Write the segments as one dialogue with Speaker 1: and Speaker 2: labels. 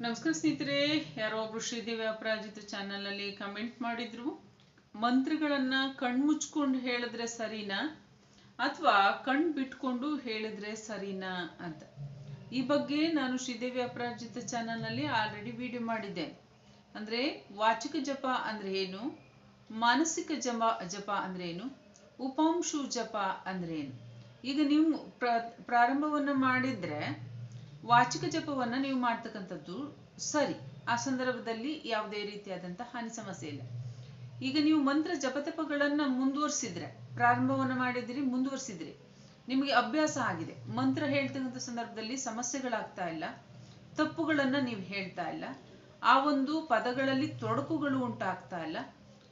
Speaker 1: ನಮಸ್ಕಾರ ಸ್ನೇಹಿತರೆ, ಯಾರೋ ಒಬ್ರು ಶ್ರೀದೇವಿ ಅಪರಾಜಿತ ಚಾನಲ್ನಲ್ಲಿ ಕಮೆಂಟ್ ಮಾಡಿದ್ರು. ಮಂತ್ರಗಳನ್ನ ಕಣ್ಮುಚ್ಕೊಂಡು ಹೇಳಿದ್ರೆ ಸರಿನಾ? ಅಥವಾ ಕಣ್ ಬಿಟ್ಕೊಂಡು ಹೇಳಿದ್ರೆ ಸರಿನಾ ಅಂತ. ಈ ಬಗ್ಗೆ ನಾನು ಶ್ರೀದೇವಿ ಅಪರಾಜಿತ ಚಾನಲ್ನಲ್ಲಿ ಆಲ್ರೆಡಿ ವಿಡಿಯೋ ಮಾಡಿದ್ದೆ. ಅಂದ್ರೆ ವಾಚಿಕ ಜಪ ಅಂದ್ರೆ ಏನು? ಮಾನಸಿಕ ಜಪ ಜಪ ಅಂದ್ರೆ ಏನು? ಉಪಾಂಶು ಜಪ ಅಂದ್ರೆ ಏನು? ಈಗ ನೀವು ಪ್ರ, ಪ್ರಾರಂಭವನ್ನ ಮಾಡಿದ್ರೆ ವಾಚಿಕ ಜಪವನ್ನು ನೀವು ಮಾಡ್ತಕ್ಕಂಥದ್ದು ಸರಿ. ಆ ಸಂದರ್ಭದಲ್ಲಿ ಯಾವುದೇ ರೀತಿಯಾದಂತಹ ಹಾನಿ ಸಮಸ್ಯೆ ಇಲ್ಲ. ಈಗ ನೀವು ಮಂತ್ರ ಜಪತಪಗಳನ್ನು ಮುಂದುವರಿಸಿದ್ರೆ, ಪ್ರಾರಂಭವನ್ನ ಮಾಡಿದ್ರಿ, ಮುಂದುವರಿಸಿದ್ರಿ. ನಿಮಗೆ ಅಭ್ಯಾಸ ಆಗಿದೆ. ಮಂತ್ರ ಹೇಳ್ತಕ್ಕಂಥ ಸಂದರ್ಭದಲ್ಲಿ ಸಮಸ್ಯೆಗಳಾಗ್ತಾ ಇಲ್ಲ. ತಪ್ಪುಗಳನ್ನ ನೀವು ಹೇಳ್ತಾ ಇಲ್ಲ. ಆ ಒಂದು ಪದಗಳಲ್ಲಿ ತೊಡಕುಗಳು ಉಂಟಾಗ್ತಾ ಇಲ್ಲ.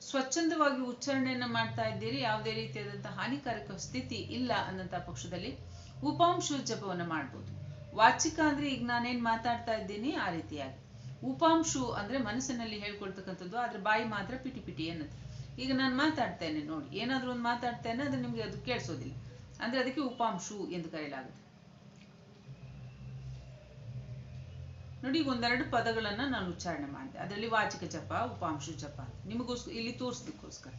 Speaker 1: ಸ್ವಚ್ಛಂದವಾಗಿ ಉಚ್ಚಾರಣೆಯನ್ನ ಮಾಡ್ತಾ ಇದ್ದೀರಿ. ಯಾವುದೇ ರೀತಿಯಾದಂತಹ ಹಾನಿಕಾರಕ ಸ್ಥಿತಿ ಇಲ್ಲ ಅನ್ನಂತ ಪಕ್ಷದಲ್ಲಿ ಉಪಾಂಶ ಜಪವನ್ನ ಮಾಡ್ಬೋದು. ವಾಚಿಕ ಅಂದ್ರೆ ಈಗ ನಾನೇನ್ ಮಾತಾಡ್ತಾ ಇದ್ದೀನಿ ಆ ರೀತಿಯಾಗಿ. ಉಪಾಂಶು ಅಂದ್ರೆ ಮನಸ್ಸಿನಲ್ಲಿ ಹೇಳ್ಕೊಳ್ತಕ್ಕಂಥದ್ದು ಆದ್ರೆ ಬಾಯಿ ಮಾತ್ರ ಪಿಟಿ ಪಿಟಿ ಅನ್ನೋದು ಈಗ ನಾನು ಮಾತಾಡ್ತೇನೆ ನೋಡಿ, ಏನಾದ್ರೂ ಒಂದು ಮಾತಾಡ್ತೇನೆ ಅದು ನಿಮ್ಗೆ ಅದು ಕೇಳಿಸೋದಿಲ್ಲ. ಅಂದ್ರೆ ಅದಕ್ಕೆ ಉಪಾಂಶು ಎಂದು ಕರೆಯಲಾಗುತ್ತೆ. ನೋಡಿ, ಈಗ ಒಂದೆರಡು ಪದಗಳನ್ನ ನಾನು ಉಚ್ಚಾರಣೆ ಮಾಡಿದೆ. ಅದರಲ್ಲಿ ವಾಚಿಕ ಜಪ, ಉಪಾಂಶು ಜಪ ನಿಮಗೋಸ್ಕರ, ಇಲ್ಲಿ ತೋರಿಸ್ಲಿಕ್ಕೋಸ್ಕರ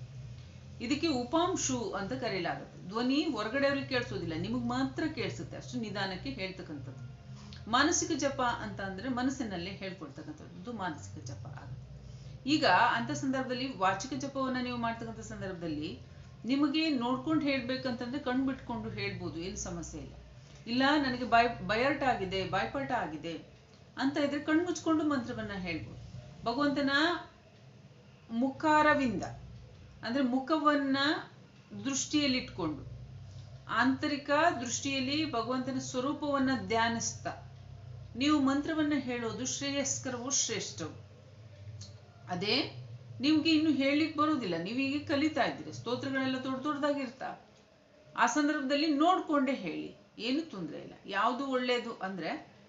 Speaker 1: ಇದಕ್ಕೆ ಉಪಾಂಶು ಅಂತ ಕರೆಯಲಾಗುತ್ತೆ. ಧ್ವನಿ ಹೊರಗಡೆಯವ್ರಿಗೆ ಕೇಳಿಸೋದಿಲ್ಲ, ನಿಮಗೆ ಮಾತ್ರ ಕೇಳಿಸುತ್ತೆ. ಅಷ್ಟು ನಿಧಾನಕ್ಕೆ ಹೇಳ್ತಕ್ಕಂಥದ್ದು. ಮಾನಸಿಕ ಜಪ ಅಂತ ಅಂದ್ರೆ ಮನಸ್ಸಿನಲ್ಲೇ ಹೇಳ್ಕೊಳ್ತಕ್ಕಂಥದ್ದು ಮಾನಸಿಕ ಜಪ ಆಗುತ್ತೆ. ಈಗ ಅಂತ ಸಂದರ್ಭದಲ್ಲಿ ವಾಚಿಕ ಜಪವನ್ನ ನೀವು ಮಾಡ್ತಕ್ಕಂಥ ಸಂದರ್ಭದಲ್ಲಿ ನಿಮಗೆ ನೋಡ್ಕೊಂಡು ಹೇಳ್ಬೇಕಂತಂದ್ರೆ ಕಣ್ ಬಿಟ್ಕೊಂಡು ಹೇಳ್ಬೋದು, ಏನು ಸಮಸ್ಯೆ ಇಲ್ಲ. ಇಲ್ಲ, ನನಗೆ ಬಾಯ್ ಬಯರ್ಟ್ ಆಗಿದೆ, ಬಾಯ್ಪಾಠ ಆಗಿದೆ ಅಂತ ಇದ್ರೆ ಕಣ್ ಮುಚ್ಕೊಂಡು ಮಂತ್ರವನ್ನ ಹೇಳ್ಬೋದು. ಭಗವಂತನ ಮುಖಾರವಿಂದ, ಅಂದ್ರೆ ಮುಖವನ್ನ ದೃಷ್ಟಿಯಲ್ಲಿಟ್ಕೊಂಡು, ಆಂತರಿಕ ದೃಷ್ಟಿಯಲ್ಲಿ ಭಗವಂತನ ಸ್ವರೂಪವನ್ನ ಧ್ಯಾನಿಸ್ತಾ ನೀವು ಮಂತ್ರವನ್ನು ಹೇಳೋದು ಶ್ರೇಯಸ್ಕರವೋ ಶ್ರೇಷ್ಠವು ಅದೇ, ನಿಮ್ಗೆ ಇನ್ನು ಹೇಳಲಿಕ್ಕೆ ಬರುವುದಿಲ್ಲ ನೀವೀಗ ಕಲಿತಾ ಇದ್ದೀರಿ. ಸ್ತೋತ್ರಗಳೆಲ್ಲ ದೊಡ್ಡ ದೊಡ್ಡದಾಗಿರ್ತಾ. ಆ ಸಂದರ್ಭದಲ್ಲಿ ನೋಡ್ಕೊಂಡೇ ಹೇಳಿ. ಏನು ತೊಂದರೆ ಇಲ್ಲ. ಯಾವುದು ಒಳ್ಳೆಯದು ಅಂದ್ರೆ,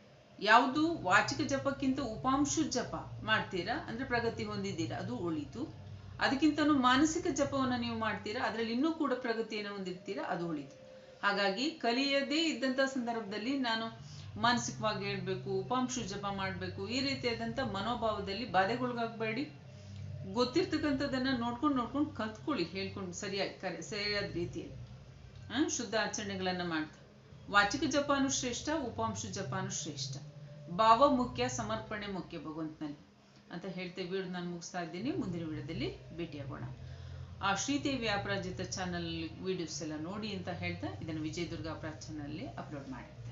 Speaker 1: ಯಾವುದು ವಾಚಿಕ ಜಪಕ್ಕಿಂತ ಉಪಾಂಶ ಜಪ ಮಾಡ್ತೀರಾ ಅಂದ್ರೆ ಪ್ರಗತಿ ಹೊಂದಿದ್ದೀರಾ, ಅದು ಉಳಿತು ಅದಕ್ಕಿಂತನೂ ಮಾನಸಿಕ ಜಪವನ್ನು ನೀವು ಮಾಡ್ತೀರಾ, ಅದರಲ್ಲಿ ಇನ್ನೂ ಕೂಡ ಪ್ರಗತಿಯನ್ನು ಹೊಂದಿರ್ತೀರಾ, ಅದು ಉಳಿತು ಹಾಗಾಗಿ ಕಲಿಯದೇ ಇದ್ದಂಥ ಸಂದರ್ಭದಲ್ಲಿ ನಾನು ಮಾನಸಿಕವಾಗಿ ಹೇಳ್ಬೇಕು, ಉಪಾಂಶು ಜಪ ಮಾಡಬೇಕು, ಈ ರೀತಿಯಾದಂಥ ಮನೋಭಾವದಲ್ಲಿ ಬಾಧೆಗೊಳಗಾಗಬೇಡಿ. ಗೊತ್ತಿರ್ತಕ್ಕಂಥದ್ದನ್ನ ನೋಡ್ಕೊಂಡು ನೋಡ್ಕೊಂಡು ಕಲ್ತ್ಕೊಳ್ಳಿ ಹೇಳ್ಕೊಂಡು ಸರಿಯಾಗಿ ಕರೆ, ಸರಿಯಾದ ರೀತಿಯಲ್ಲಿ. ಆ ಶುದ್ಧ ಆಚರಣೆಗಳನ್ನ ಮಾಡ್ತಾ. ವಾಚಿಕ ಜಪಾನು ಶ್ರೇಷ್ಠ, ಉಪಾಂಶು ಜಪಾನು ಶ್ರೇಷ್ಠ. ಭಾವ ಮುಖ್ಯ, ಸಮರ್ಪಣೆ ಮುಖ್ಯ ಭಗವಂತನಲ್ಲಿ. ಅಂತ ಹೇಳ್ತೇವೆ ವಿಡಿಯೋ ನಾನು ಮುಗಿಸ್ತಾ ಇದ್ದೀನಿ. ಮುಂದಿನ ವಿಡಿಯೋದಲ್ಲಿ ಭೇಟಿಯಾಗೋಣ. ಆ ಶ್ರೀದೇವಿ ಅಪರಾಜಿತ ಚಾನಲ್ ವಿಡಿಯೋಸ್ ಎಲ್ಲ ನೋಡಿ ಅಂತ ಹೇಳ್ತಾ ಇದನ್ನು ವಿಜಯದುರ್ಗ ಅಪರಾಧ ಚಾನಲ್ ಅಪ್ಲೋಡ್ ಮಾಡಿ.